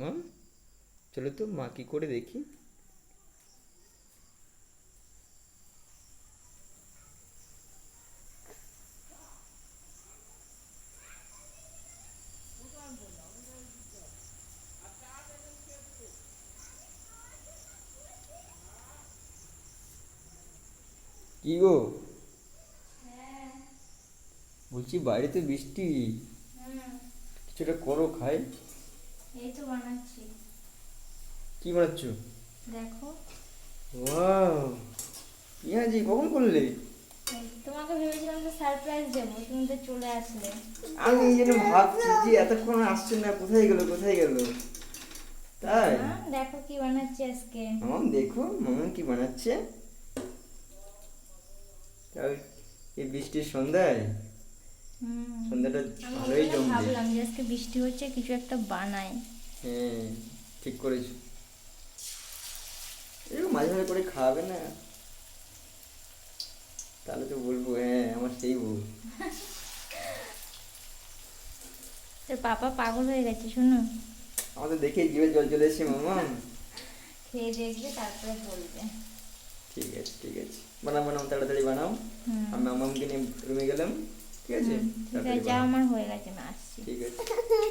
মা চলো তো মা কি করে দেখি? কি গো? বলছি বাইরে তো বৃষ্টি কিছুটা করো খাই। এই তো বানাচ্ছি। কি বানাচ্ছ? দেখো। ওয়াও। পেঁয়াজি কখন করলে? তোমাকে ভেবেছিলাম তো সারপ্রাইজ দেবো তুমি তো চলে আসলে। আমি এই জন্য ভাবছি যে এতক্ষণ আসছে না কোথায় গেল কোথায় গেল? তাই? দেখো কি বানাচ্ছি আজকে। মামাম দেখো মামাম কি বানাচ্ছে? এই বৃষ্টির সন্ধ্যায়। সন্ধ্যাটা ভালোই জমবে। ভাবলাম যে আজকে বৃষ্টি হচ্ছে কিছু একটা বানাই। হ্যাঁ ঠিক করেছ। এরকম মাঝে মাঝে করে খাওয়াবে না। তাহলে তো বলব হ্যাঁ আমার সেই বউ। তোর পাপা পাগল হয়ে গেছে শোনো। আমাদের দেখে জিভে জল চলে এসছে মামাম খেয়ে দেখবে তারপরে বলবে। ঠিক আছে ঠিক আছে। বানাও বানাও তাড়াতাড়ি বানাও। আমি মামামকে নিয়ে রুমে গেলাম। ঠিক আছে? যা আমার হয়ে গেছে আমি আসছি। ঠিক আছে।